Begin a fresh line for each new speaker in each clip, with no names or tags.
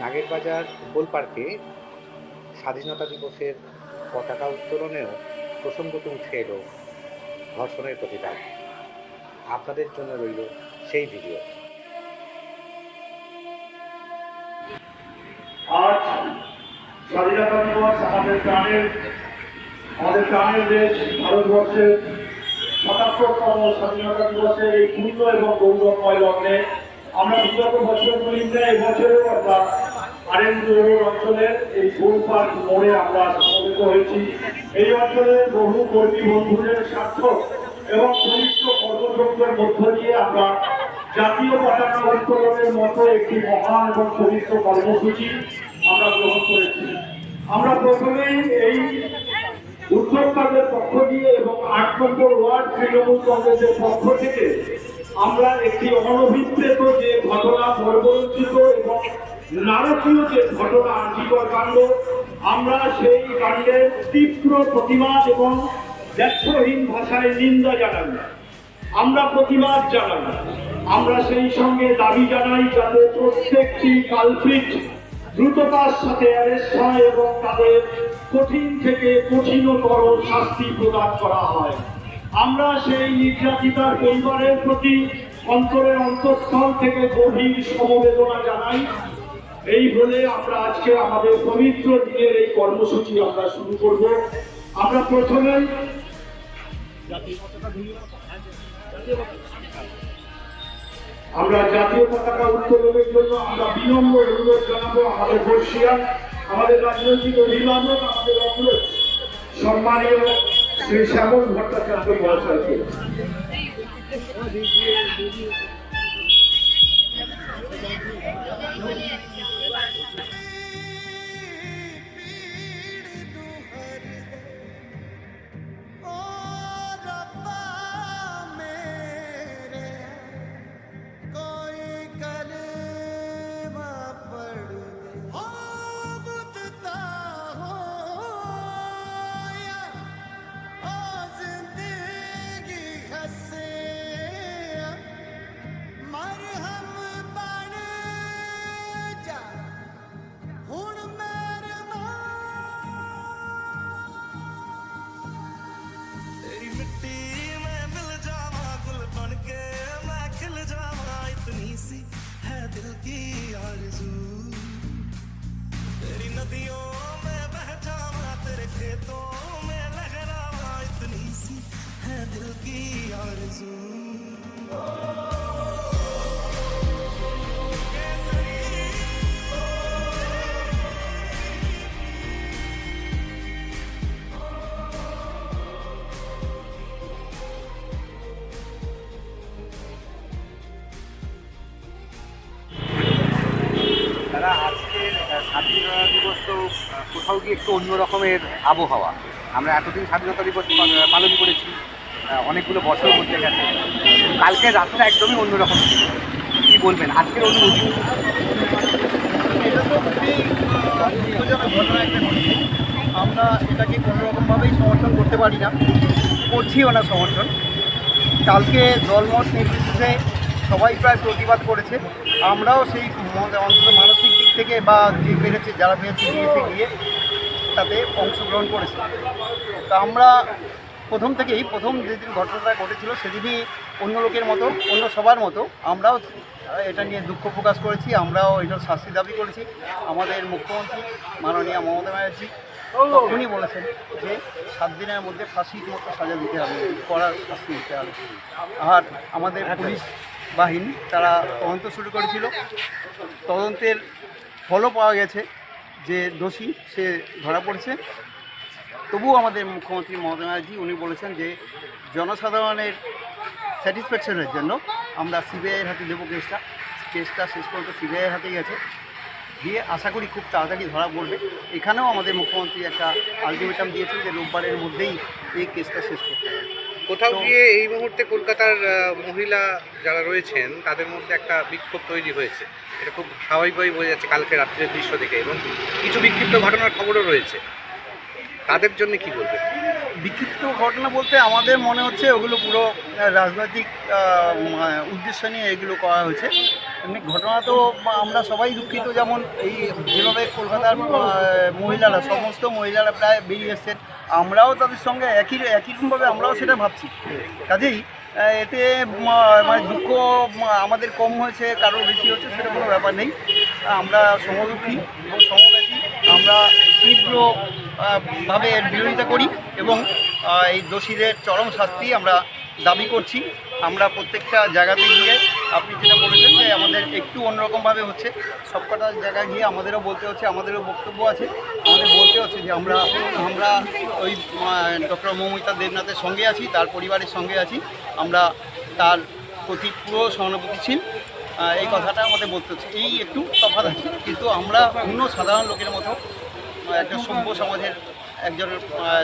নাগেরবাজার গোল পার্কে স্বাধীনতা দিবসের পতাকা উত্তোলনেও প্রসঙ্গত উঠে এলো ধর্ষণের প্রতিবাদ। আপনাদের জন্য রইল সেই ভিডিও।
আজ স্বাধীনতা দিবস আমাদের প্রাণের আমাদের প্রাণের দেশ, ভারতবর্ষের সাতাত্তরতম স্বাধীনতা দিবসের এই পূর্ণ এবং গৌরবময় লগ্নে আমরা বিগত বছরগুলিতে এবছরেও আমরা আরেন্দ্র অঞ্চলের এই গোল পার্ক মোড়ে আমরা সমবেত হয়েছি। এই অঞ্চলের বহু কর্মী বন্ধুদের স্বার্থ এবং ঘনিষ্ঠ কর্মযজ্ঞের মধ্য দিয়ে আমরা জাতীয় পতাকা উত্তোলনের মতো একটি মহান এবং পবিত্র কর্মসূচি আমরা গ্রহণ করেছি। আমরা প্রথমেই এই উদ্যোক্তাদের পক্ষ দিয়ে এবং আট নম্বর ওয়ার্ড তৃণমূল কংগ্রেসের পক্ষ থেকে আমরা একটি অনভিপ্রেত যে ঘটনা বর্বরঞ্চিত এবং নারকীয় যে ঘটনা আর্থিকর কাণ্ড, আমরা সেই কাণ্ডের তীব্র প্রতিবাদ এবং ব্যর্থহীন ভাষায় নিন্দা জানাই। আমরা প্রতিবাদ জানাই। আমরা সেই সঙ্গে দাবি জানাই যাতে প্রত্যেকটি কালপিট দ্রুততার সাথে অ্যারেস্ট হয় এবং তাদের কঠিন থেকে কঠিনতর শাস্তি প্রদান করা হয়। আমরা সেই নির্যাতিতার পরিবারের প্রতি অন্তরের অন্তঃস্থল থেকে গভীর সমবেদনা জানাই। এই বলে আমরা আজকে আমাদের পবিত্র দিনের এই কর্মসূচি আমরা শুরু করব। আমরা প্রথমেই আমরা জাতীয় পতাকা উত্তোলনের জন্য আমরা বিনম্র অনুরোধ জানাব আমাদের বর্ষিয়ান, আমাদের রাজনৈতিক অভিভাবক, আমাদের অগ্রজ, সম্মানীয় শ্রী শ্যামল ভট্টাচার্য মহাশয়কে
একটু অন্য রকমের আবহাওয়া। আমরা এতদিন স্বাধীনতা দিবস পালন করেছি অনেকগুলো বছর মধ্যে গেছে। কালকে রাতটা একদমই অন্যরকম ছিল। কি বলবেন? আজকের অনুভূতি?
আমরা এটাকে কোনো রকমভাবেই সমর্থন করতে পারি না। করছিও না সমর্থন। কালকে দলমত নির্বিশেষে সবাই প্রায় প্রতিবাদ করেছে। আমরাও সেই অন্তত মানসিক দিক থেকে বা যে পেরেছে, যারা পেরেছে গিয়ে তাতে অংশগ্রহণ করেছে। তা আমরা প্রথম থেকেই প্রথম যেদিন ঘটনাটা ঘটেছিল, সেদিনই অন্য লোকের মতো, অন্য সবার মতো আমরাও এটা নিয়ে দুঃখ প্রকাশ করেছি, আমরাও এটার শাস্তি দাবি করেছি। আমাদের মুখ্যমন্ত্রী, মাননীয় মমতা ব্যানার্জি উনি বলেছেন যে সাত দিনের মধ্যে ফাঁসির মতো সাজা দিতে হবে কড়ার শাস্তি দিতে হবে। আর আমাদের পুলিশ বাহিনী, তারা তদন্ত শুরু করেছিল। তদন্তের ফলও পাওয়া গেছে। যে দোষী সে ধরা পড়েছে। তবুও আমাদের মুখ্যমন্ত্রী মমতা ব্যানার্জি উনি বলেছেন যে জনসাধারণের স্যাটিসফ্যাকশনের জন্য আমরা সিবিআইয়ের হাতে দেবো কেসটা। কেসটা শেষ পর্যন্ত সিবিআইয়ের হাতেই গেছে দিয়ে আশা করি খুব তাড়াতাড়ি ধরা পড়বে। এখানেও আমাদের মুখ্যমন্ত্রী একটা আলটিমেটাম দিয়েছেন যে রোববারের মধ্যেই এই কেসটা শেষ করতে হবে।
কোথাও গিয়ে এই মুহূর্তে কলকাতার মহিলা যারা রয়েছেন তাদের মধ্যে একটা বিক্ষোভ তৈরি হয়েছে। এটা খুব স্বাভাবিকভাবেই বোঝা যাচ্ছে কালকে রাত্রের দৃশ্য থেকে এবং কিছু বিক্ষিপ্ত ঘটনার খবরও রয়েছে। তাদের জন্য কি বলবে
বিক্ষিপ্ত ঘটনা বলতে আমাদের মনে হচ্ছে ওগুলো পুরো রাজনৈতিক উদ্দেশ্য নিয়ে এগুলো করা হয়েছে। এমনি ঘটনা তো আমরা সবাই দুঃখিত, যেমন এই যেভাবে কলকাতার মহিলারা, সমস্ত মহিলারা প্রায় বেরিয়ে এসছেন। আমরাও তাদের সঙ্গে একই একই রকমভাবে আমরাও সেটা ভাবছি। কাজেই এতে মানে দুঃখ আমাদের কম হয়েছে, কারও বেশি হচ্ছে, সেটা কোনো ব্যাপার নেই। আমরা সমদুঃখী এবং সমব্যথী আমরা তীব্রভাবে বিরোধিতা করি এবং এই দোষীদের চরম শাস্তি আমরা দাবি করছি। আমরা প্রত্যেকটা জায়গাতে গিয়ে, আপনি যেটা বলেছেন যে আমাদের একটু অন্যরকমভাবে হচ্ছে, সবকটা জায়গায় গিয়ে আমাদেরও বলতে হচ্ছে, আমাদেরও বক্তব্য আছে। আমাদের বলতে হচ্ছে যে আমরা আমরা ওই ডক্টর মৌমিতা দেবনাথের সঙ্গে আছি, তার পরিবারের সঙ্গে আছি। আমরা তার প্রতি পুরো সহানুভূতিশীল। এই কথাটা আমাদের বলতে হচ্ছে। এই একটু তফাৎ আছে। কিন্তু আমরা অন্য সাধারণ লোকের মতো, একটা সভ্য সমাজের একজন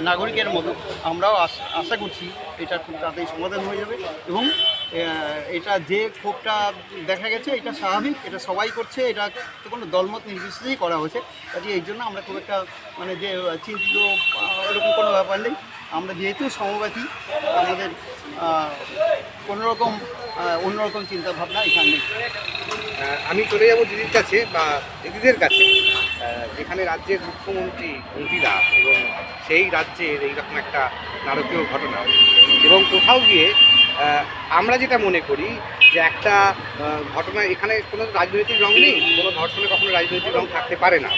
নাগরিকের মতো আমরাও আশ- করছি এটা খুব তাড়াতাড়ি সমাধান হয়ে যাবে এবং এটা যে ক্ষোভটা দেখা গেছে, এটা স্বাভাবিক, এটা সবাই করছে, এটা তো কোনো দলমত নির্বিশেষেই করা হয়েছে। কাজে এই জন্য আমরা খুব একটা মানে যে, চিন্তিত এরকম কোনো ব্যাপার নেই। আমরা যেহেতু সমব্যথী আমাদের কোনোরকম অন্যরকম চিন্তাভাবনা এখানে নেই।
আমি চলে যাব দিদির কাছে বা দিদিদের কাছে। যেখানে রাজ্যের মুখ্যমন্ত্রী মহিলা এবং সেই রাজ্যের এইরকম একটা নারকীয় ঘটনা। এবং কোথাও গিয়ে আমরা যেটা মনে করি যে একটা ঘটনা, এখানে কোনো রাজনৈতিক রং নেই, কোনো ধর্ষণে কখনো রাজনৈতিক রং থাকতে পারে না।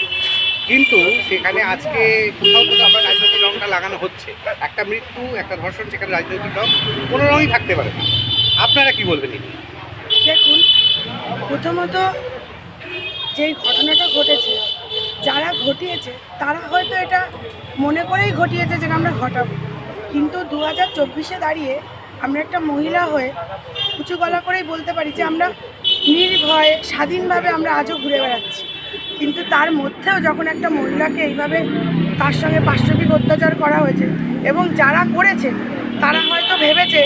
কিন্তু সেখানে আজকে কোথাও কোথাও আমরা রাজনৈতিক রংটা লাগানো হচ্ছে। একটা মৃত্যু, একটা ধর্ষণ, সেখানে রাজনৈতিক রং কোনো রঙই থাকতে পারে না। আপনারা কি বলবেন এটি?
দেখুন, প্রথমত যেই ঘটনাটা ঘটেছে, যারা ঘটিয়েছে, তারা হয়তো এটা মনে করেই ঘটিয়েছে যে আমরা ঘটাবো। কিন্তু দু হাজার চব্বিশে দাঁড়িয়ে আমরা একটা মহিলা হয়ে উঁচু গলা করেই বলতে পারি যে আমরা নির্ভয়ে, স্বাধীনভাবে আমরা আজও ঘুরে বেড়াচ্ছি। কিন্তু তার মধ্যেও যখন একটা মহিলাকে এইভাবে তার সঙ্গে পাশবিক অত্যাচার করা হয়েছে এবং যারা করেছে, তারা হয়তো ভেবেছে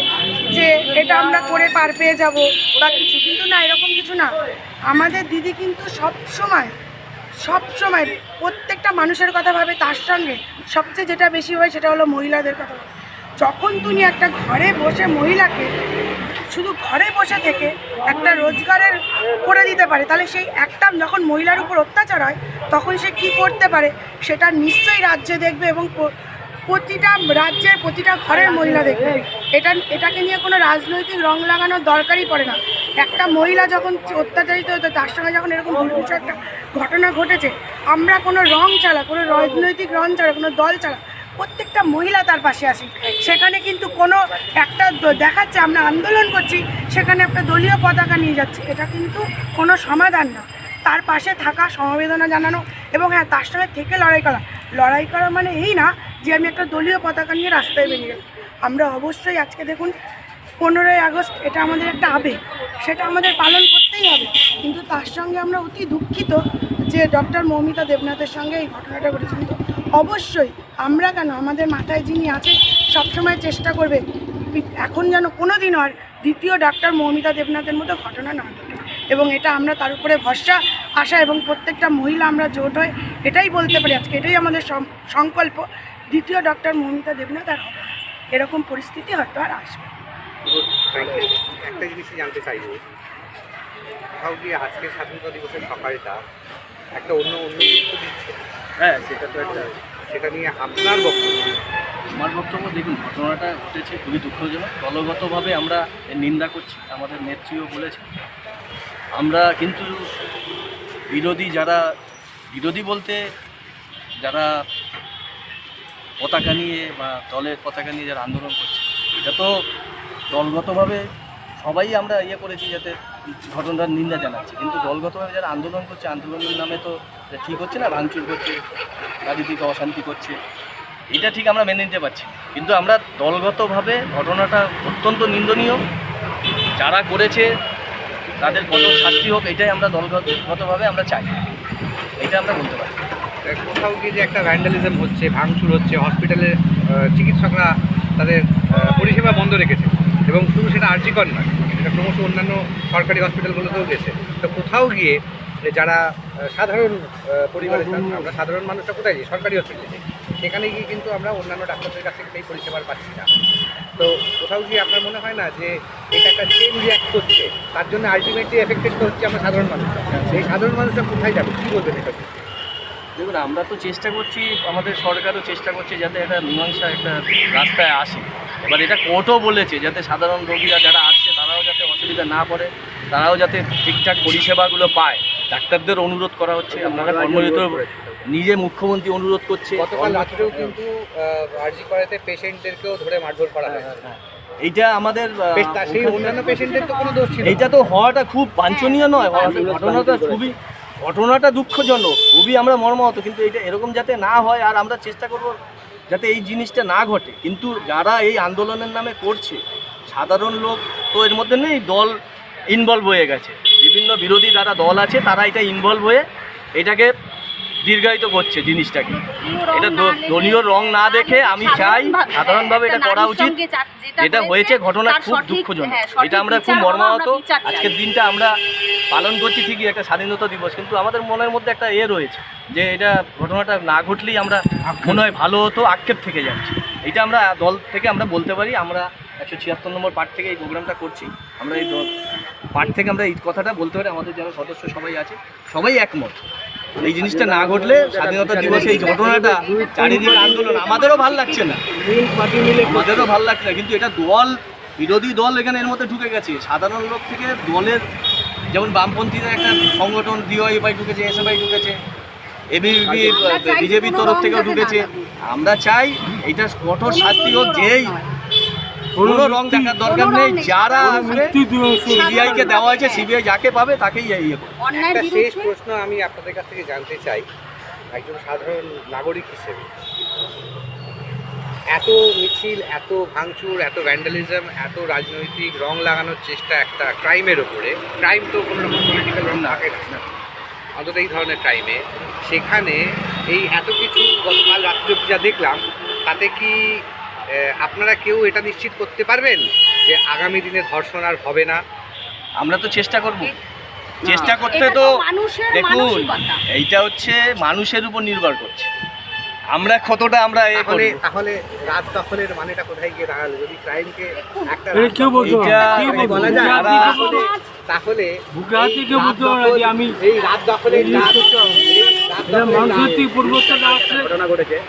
যে এটা আমরা করে পার পেয়ে যাব বা কিছু। কিন্তু না, এরকম কিছু না। আমাদের দিদি কিন্তু সব সময় সব সময় প্রত্যেকটা মানুষের কথা ভাবে তার সঙ্গে। সবচেয়ে যেটা বেশি হয় সেটা হলো মহিলাদের কথা। যখন তুমি একটা ঘরে বসে মহিলাকে, শুধু ঘরে বসে থেকে একটা রোজগারের করে দিতে পারে, তাহলে সেই একটা যখন মহিলার উপর অত্যাচার হয়, তখন সে কি করতে পারে? সেটা নিশ্চয়ই রাজ্যে দেখবে এবং প্রতিটা রাজ্যের প্রতিটা ঘরের মহিলা দেখবে। এটা, এটাকে নিয়ে কোনো রাজনৈতিক রং লাগানোর দরকারই পড়ে না। একটা মহিলা যখন অত্যাচারিত হতো, তার সঙ্গে যখন এরকম একটা ঘটনা ঘটেছে, আমরা কোনো রং ছাড়া, কোনো রাজনৈতিক রং ছাড়া, কোনো দল ছাড়া প্রত্যেকটা মহিলা তার পাশে আসি। সেখানে কিন্তু কোনো একটা দেখাচ্ছে, আমরা আন্দোলন করছি, সেখানে একটা দলীয় পতাকা নিয়ে যাচ্ছে। এটা কিন্তু কোনো সমাধান না। তার পাশে থাকা সমবেদনা জানানো এবং হ্যাঁ তার সঙ্গে থেকে লড়াই করা। লড়াই করা মানে এই না যে আমি একটা দলীয় পতাকা নিয়ে রাস্তায় বেরিয়ে গেলাম আমরা অবশ্যই আজকে দেখুন, পনেরোই আগস্ট এটা আমাদের একটা আবেগ। সেটা আমাদের পালন করতেই হবে। কিন্তু তার সঙ্গে আমরা অতি দুঃখিত যে ডক্টর মৌমিতা দেবনাথের সঙ্গে এই ঘটনাটা ঘটেছে। কিন্তু অবশ্যই। আমরা কেন? আমাদের মাথায় যিনি আছে, সবসময় চেষ্টা করবে। এখন যেন কোনো দিন আর দ্বিতীয় ডাক্তার মৌমিতা দেবনাথের মতো ঘটনা না ঘটে। এবং এটা আমরা তার উপরে ভরসা, আশা এবং প্রত্যেকটা মহিলা আমরা জোট হয়ে এটাই বলতে পারি আজকে। এটাই আমাদের সংকল্প। দ্বিতীয় ডক্টর মৌমিতা দেবনাথ আর হবে এরকম পরিস্থিতি হয়তো আর আসবে.
একটা জিনিসই জানতে চাইব। কোথাও গিয়ে আজকে স্বাধীনতা দিবসের সকালটা একটা অন্য অন্য দিচ্ছে
হ্যাঁ সেটা তো একটা
সেটা নিয়ে আপনার বক্তব্য?
আমার বক্তব্য দেখুন ঘটনাটা ঘটেছে খুবই দুঃখজনক। দলগতভাবে আমরা নিন্দা করছি আমাদের নেত্রীও বলেছে আমরা কিন্তু বিরোধী যারা বিরোধী বলতে যারা পতাকা নিয়ে বা দলের পতাকা নিয়ে যারা আন্দোলন করছে এটা তো দলগতভাবে সবাই আমরা ইয়ে করেছি যাতে ঘটনার নিন্দা জানাচ্ছি। কিন্তু দলগতভাবে যারা আন্দোলন করছে, আন্দোলনের নামে তো ঠিক হচ্ছে না, ভাঙচুর করছে, রাজনীতিক অশান্তি করছে, এটা ঠিক আমরা মেনে নিতে পারছি কিন্তু আমরা দলগতভাবে ঘটনাটা অত্যন্ত নিন্দনীয়। যারা করেছে, তাদের কঠোর শাস্তি হোক, এটাই আমরা দলগতভাবে আমরা চাই। এটা আমরা বলতে পারি।
কোথাও গিয়ে যে একটা ভ্যান্ডালিজম হচ্ছে, ভাঙচুর হচ্ছে হসপিটালে চিকিৎসকরা তাদের পরিষেবা বন্ধ রেখেছে। এবং শুধু সেটা আর্জিকর নয় এটা ক্রমশ অন্যান্য সরকারি হসপিটালগুলোতেও গেছে। তো কোথাও গিয়ে যে যারা সাধারণ পরিবারের আমরা সাধারণ মানুষরা কোথায় যাই? সরকারি হসপিটালে। সেখানে গিয়ে কিন্তু আমরা অন্যান্য ডাক্তারদের কাছ থেকে সেই পরিষেবার পাচ্ছি না। তো কোথাও গিয়ে আপনার মনে হয় না যে এটা একটা চেন রিয়াক্ট করছে? তার জন্য আলটিমেটলি এফেক্টেড হচ্ছে আমরা সাধারণ মানুষ এই সাধারণ মানুষটা কোথায় যাবে? কী বলবেন এটা?
দেখুন, আমরা তো চেষ্টা করছি, আমাদের সরকারও চেষ্টা করছে যাতে একটা মীমাংসা, একটা রাস্তায় আসে। এবার এটা কোর্টও বলেছে যাতে সাধারণ রোগীরা যারা আসছে তারাও যাতে অসুবিধা না পড়ে তারাও যাতে ঠিকঠাক পরিষেবাগুলো পায়। ডাক্তারদের অনুরোধ করা হচ্ছে আপনারা কর্মরত নিজে মুখ্যমন্ত্রী অনুরোধ করছে।
গতকাল রাত্রেও কিন্তু আরজি করাতে পেশেন্টদেরকেও ধরে মারধর করা হয়
এইটা আমাদের আহ,
বেশ, তা সেই অন্যান্য পেশেন্টের তো কোনো দোষ ছিল।
এইটা তো হওয়াটা খুব বাঞ্ছনীয় নয়। ঘটনাটা খুবই ঘটনাটা দুঃখজনক। খুবই আমরা মর্মাহত কিন্তু এটা এরকম যাতে না হয় আর আমরা চেষ্টা করব যাতে এই জিনিসটা না ঘটে। কিন্তু যারা এই আন্দোলনের নামে করছে সাধারণ লোক তো এর মধ্যে নেই দল ইনভলভ হয়ে গেছে। বিভিন্ন বিরোধী যারা দল আছে তারা এটা ইনভলভ হয়ে এটাকে দীর্ঘায়িত করছে জিনিসটাকে। এটা দলীয় রং না দেখে আমি চাই সাধারণভাবে এটা করা উচিত। যেটা হয়েছে ঘটনা খুব দুঃখজনক। এটা আমরা খুব মর্মাহত। আজকের দিনটা আমরা পালন করছি ঠিকই একটা স্বাধীনতা দিবস কিন্তু আমাদের মনের মধ্যে একটা এ রয়েছে যে এটা ঘটনাটা না ঘটলেই আমরা মনে হয় ভালো হতো আক্ষেপ থেকে যাচ্ছে। এটা আমরা দল থেকে আমরা বলতে পারি আমরা একশো ছিয়াত্তর নম্বর পার্ট থেকে এই প্রোগ্রামটা করছি। আমরা এই দল পার্ট থেকে আমরা এই কথাটা বলতে পারি আমাদের যারা সদস্য সবাই আছে সবাই একমত। এই জিনিসটা না ঘটলে স্বাধীনতা দিবসে এই ঘটনাটা চারিদিকে আন্দোলন আমাদেরও ভালো লাগছে না। আমাদেরও ভালো লাগছে না কিন্তু এটা দল বিরোধী দল এখানে এর মধ্যে ঢুকে গেছে। সাধারণ লোক থেকে দলের যেমন বামপন্থীদের একটা সংগঠন ডিওয়াইফাই ঢুকেছে এসএফআই ঢুকেছে এবিপি বিজেপির তরফ থেকেও ঢুকেছে। আমরা চাই। এটা কঠোর শাস্তি হোক যেই কোনো রং দেখার দরকার নেই যারা সিবিআই কে দেওয়া হয়েছে সিবিআই যাকে পাবে তাকেই ইয়ে
একটা শেষ প্রশ্ন আমি আপনাদের কাছ থেকে জানতে চাই একজন সাধারণ নাগরিক হিসেবে। এত মিছিল এত ভাঙচুর এত ভ্যান্ডালিজম এত রাজনৈতিক রং লাগানোর চেষ্টা একটা ক্রাইমের ওপরে ক্রাইম তো কোনো রকম পলিটিক্যাল রং থাকে না। অন্তত এই ধরনের ক্রাইমে সেখানে এই এত কিছু গতকাল রাত্রে যা দেখলাম তাতে কি আপনারা কেউ এটা নিশ্চিত করতে পারবেন যে আগামী দিনে ধর্ষণ আর হবে না?
আমরা তো চেষ্টা করব। চেষ্টা করতে তো
মানুষের
দেখুন
মানসিকতা।
এইটা হচ্ছে মানুষের উপর নির্ভর করছে। আমরা কতটা আমরা
তাহলে তাহলে রাত দখলের মানেটা কোথায় গিয়ে দাঁড়াল? যদি ক্রাইমকে একটা
কেউ বলতে।
এইটা-
কেউ বলতে
বলা যায়? তাহলে তাহলে
বুকে হাতে
এই
কেউ
রাত
বলতে না যে আমি
এই রাত দখলের রাত-
পরিবর্তন আসছে।
ঘটনা ঘটেছে।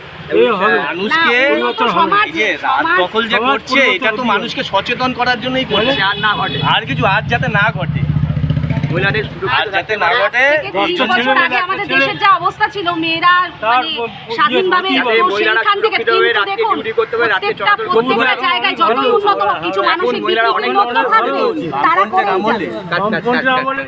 মানুষকে
না, উন্নত সমাজ-
এই যে রাত দখল যে করছে এটা তো মানুষকে সচেতন করার জন্যই করছে। আর না ঘটে। আর কিছু আজ যাতে না ঘটে। আর যাতে না ঘটে
আমাদের দেশের যা অবস্থা ছিল মেয়েরা মানে স্বাধীনভাবে সেখান থেকে কিন্তু দেখুন প্রত্যেকটা প্রত্যেকটা জায়গায় যতই উন্নত কিছু মানসিক দিক থেকে উন্নত থাকবে তারা
বলে